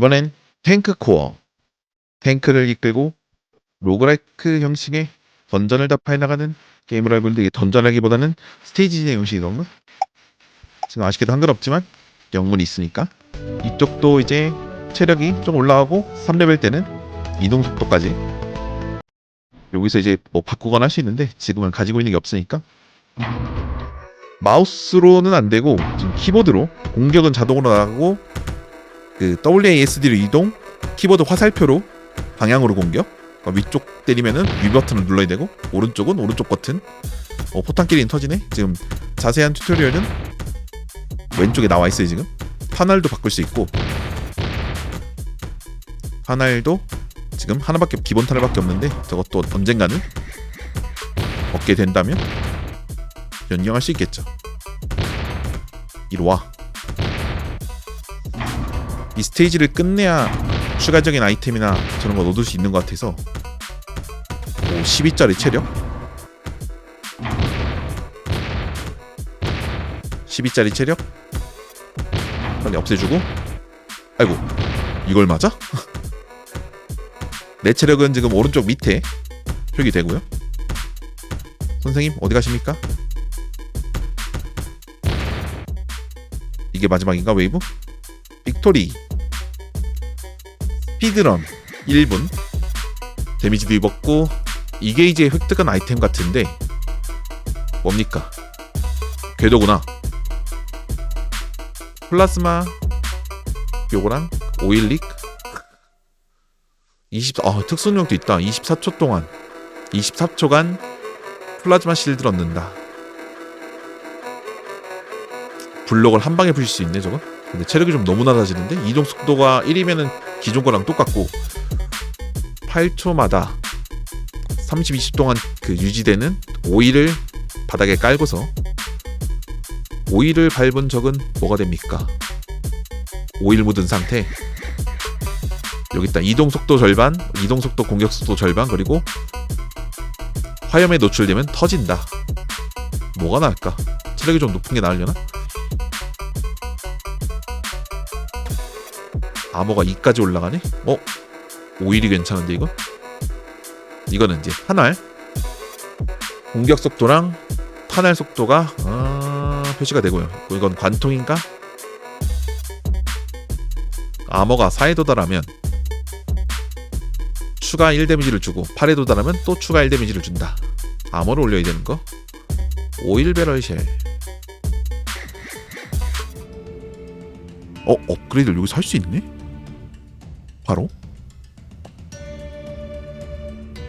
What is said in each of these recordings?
이번엔 탱크 코어. 탱크를 이끌고 로그라이크 형식의 던전을 답해 나가는 게임을 알고 있는데 던전하기보다는 스테이지 진행 형식이던가? 지금 아쉽게도 한글 없지만 영문이 있으니까 이쪽도 이제 체력이 좀 올라가고 3레벨 때는 이동 속도까지 여기서 이제 뭐 바꾸거나 할 수 있는데 지금은 가지고 있는 게 없으니까 마우스로는 안 되고 지금 키보드로 공격은 자동으로 나가고 그 WASD로 이동 키보드 화살표로 방향으로 공격. 그러니까 위쪽 때리면은 위 버튼을 눌러야 되고 오른쪽은 오른쪽 버튼. 어, 포탄끼리는 터지네. 지금 자세한 튜토리얼은 왼쪽에 나와 있어요 지금. 파날도 바꿀 수 있고. 파날도 지금 하나밖에 기본 타널밖에 없는데 저것도 언젠가는 얻게 된다면 변경할 수 있겠죠. 이리 와 이 스테이지를 끝내야 추가적인 아이템이나 저런 거 얻을 수 있는 것 같아서 오 12짜리 체력 12짜리 체력 빨리 없애주고 아이고 이걸 맞아? 내 체력은 지금 오른쪽 밑에 표기되고요 선생님 어디 가십니까? 이게 마지막인가 웨이브? 빅토리 스피드런 1분. 데미지도 입었고 이게 이제 획득한 아이템 같은데 뭡니까? 궤도구나. 플라스마 요거랑 오일릭. 20, 아, 특수능력도 있다. 24초 동안. 24초간 플라즈마 실드 얻는다. 블록을 한 방에 부실 수 있네 저거? 근데 체력이 좀 너무 낮아지는데? 이동 속도가 1이면은 기존 거랑 똑같고 8초마다 30, 20 동안 그 유지되는 오일을 바닥에 깔고서 오일을 밟은 적은 뭐가 됩니까? 오일 묻은 상태 여기 있다 이동 속도 절반 이동 속도 공격 속도 절반 그리고 화염에 노출되면 터진다 뭐가 나을까? 체력이 좀 높은 게 나으려나? 암호가 2까지 올라가네? 어? 오일이 괜찮은데 이거? 이거는 이제 탄알 공격 속도랑 탄알 속도가 아, 표시가 되고요 이건 관통인가? 암호가 4에 도달하면 추가 1 데미지를 주고 8에 도달하면 또 추가 1 데미지를 준다 암호를 올려야 되는 거 오일 배럴 쉘 어? 업그레이드를 여기서 할 수 있네? 바로?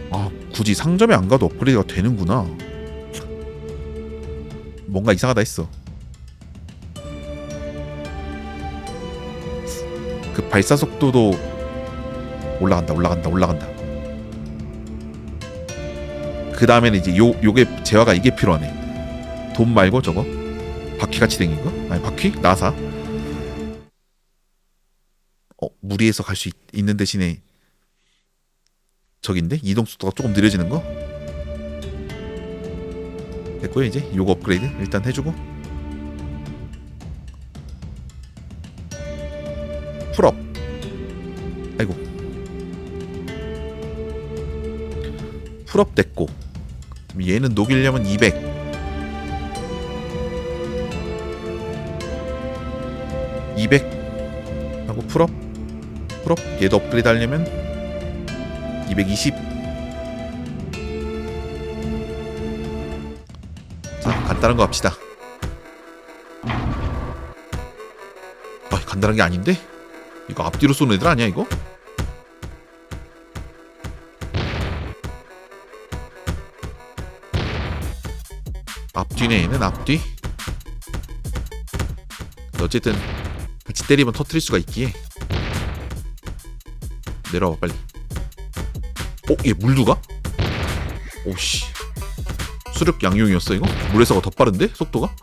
아 굳이 상점에 안 가도 업그레이드가 되는구나. 뭔가 이상하다 했어. 그 발사 속도도 올라간다 올라간다 올라간다. 그 다음에는 이제 요 요게 재화가 이게 필요하네. 돈 말고 저거? 바퀴 같이 생긴 거? 아니 바퀴? 나사? 어 무리해서 갈 수 있는 대신에 저긴데? 이동 속도가 조금 느려지는 거? 됐고요 이제 요거 업그레이드 일단 해주고. 풀업. 아이고. 풀업 됐고. 얘는 녹이려면 200 200 하고 풀업 풀업 얘도 업그레이드 하려면 220 자, 간단한 거 합시다. 아, 간단한 게 아닌데? 이거 앞뒤로 쏘는 애들 아니야, 이거? 앞뒤네, 얘는 앞뒤. 어쨌든 같이 때리면 터트릴 수가 있기에 내려와 빨리. 어, 얘 물두가? 오씨. 수륙 양용이었어 이거? 물에서가 더 빠른데 속도가?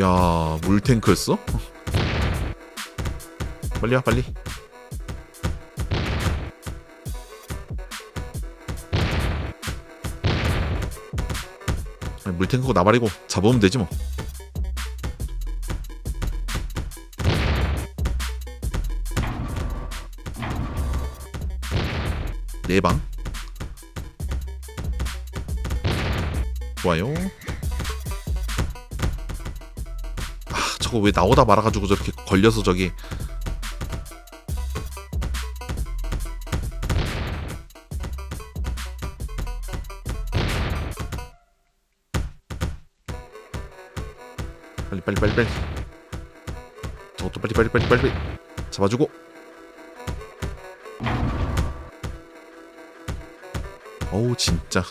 야 물탱크였어? 빨리 와 빨리 물탱크고 나발이고 잡으면 되지 뭐. 네 방. 좋아요. 아 저거 왜 나오다 말아가지고 저렇게 걸려서 저기 빨리 빨리 빨리. 저것도 빨리 빨리 빨리 빨리. 잡아주고. 어우 진짜.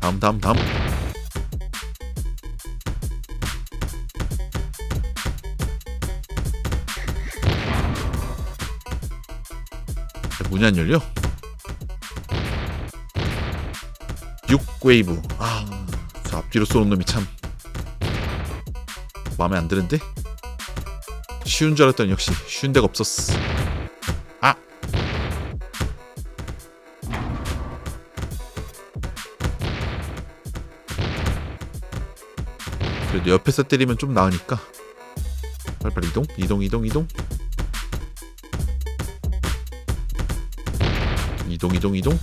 다음 다음 다음. 문이 안 열려? 6웨이브. 아, 저 앞뒤로 쏘는 놈이 참 마음에 안 드는데? 쉬운 줄 알았더니 역시 쉬운 데가 없었어. 아! 그래도 옆에서 때리면 좀 나으니까. 빨리빨리 이동 이동 이동 이동. 이동 이동 이동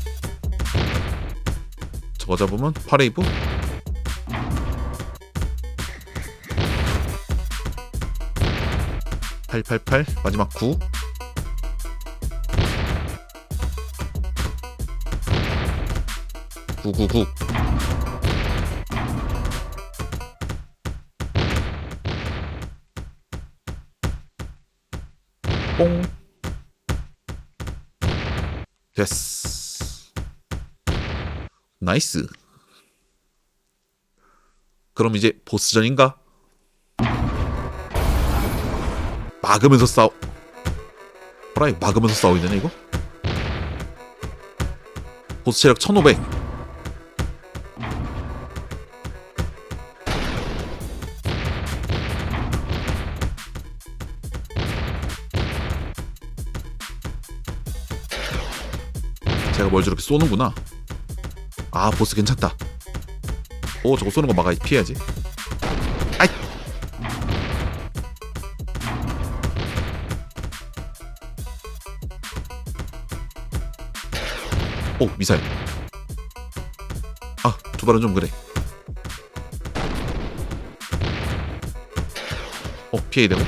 저거 잡으면 파레이브 (888) 마지막 (9) (999) 뽕. 됐어 나이스 그럼 이제 보스전인가? 막으면서 싸우 호라이 막으면서 싸우고 있네 이거? 보스 체력 1500 제가 뭘 저렇게 쏘는구나 아 보스 괜찮다. 오 저거 쏘는 거 막아 피해야지. 아이! 오 미사일. 아 두 발은 좀 그래. 어 피해야 되고.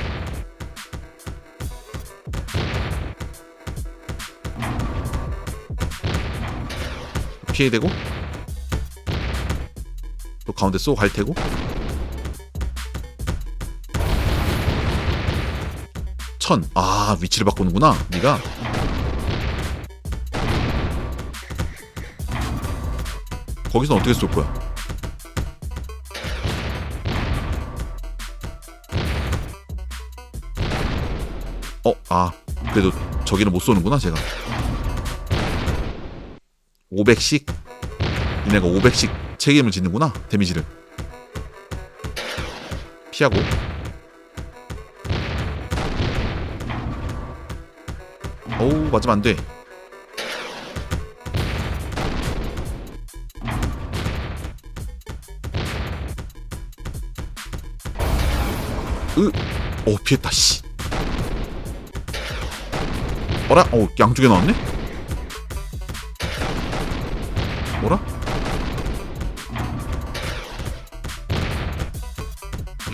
피해야 되고 또 가운데 쏘고 갈 테고 천. 아 위치를 바꾸는구나 네가 거기서 어떻게 쏠 거야 어, 아, 그래도 저기는 못 쏘는구나, 제가. 500씩? 얘네가 500씩 책임을 짓는구나, 데미지를. 피하고. 어우, 맞으면 안 돼. 으, 어, 피했다, 씨. 어라? 어, 양쪽에 나왔네? 뭐라?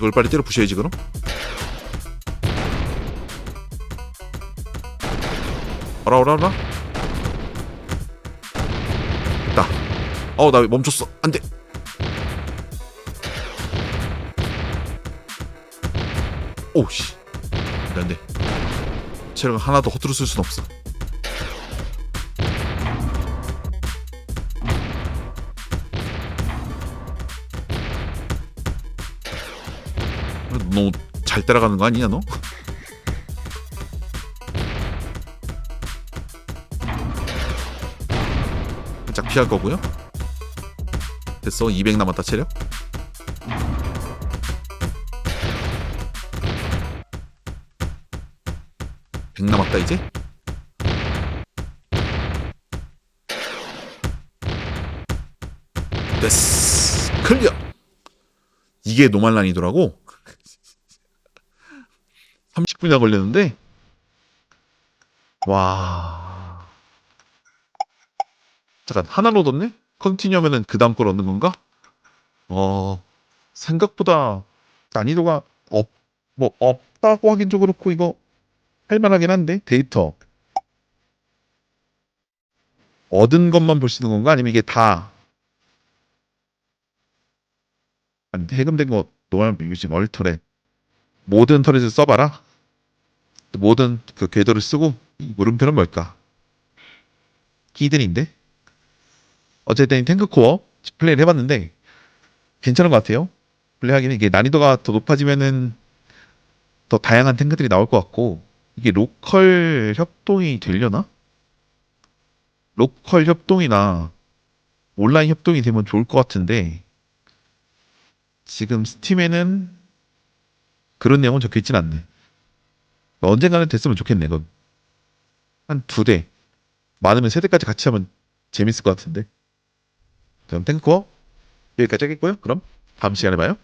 이걸 빨리 때려 부셔야지 그럼? 어라 어라 어라? 됐다. 어나 멈췄어. 안돼. 오씨. 안돼. 체력을 하나도 허투루 쓸 순 없어 너무 잘 따라가는 거 아니냐 너? 살짝 피할 거고요. 됐어. 200 남았다 체력. 100 남았다 이제 됐어, 클리어 이게 노말난이더라고 30분이나 걸렸는데 와 잠깐 하나로 얻었네? 컨티뉴 하면은 그 다음 걸 얻는 건가? 어 생각보다 난이도가 없, 뭐 없다고 하긴 좀 그렇고 이거 할만하긴 한데 데이터 얻은 것만 볼수 있는 건가? 아니면 이게 다 아니 해금된 거 노말 뮤직 얼터렛 모든 터렛을 써봐라 모든 그 궤도를 쓰고 물음표는 뭘까? 히든인데 어쨌든 이 탱크코어 플레이를 해봤는데 괜찮은 것 같아요 플레이하기는 이게 난이도가 더 높아지면은 더 다양한 탱크들이 나올 것 같고 이게 로컬 협동이 되려나? 로컬 협동이나 온라인 협동이 되면 좋을 것 같은데 지금 스팀에는 그런 내용은 적혀 있진 않네. 언젠가는 됐으면 좋겠네. 그건 한 두 대, 많으면 세 대까지 같이 하면 재밌을 것 같은데. 그럼 탱크코어 여기까지 하겠고요. 그럼 다음 시간에 봐요.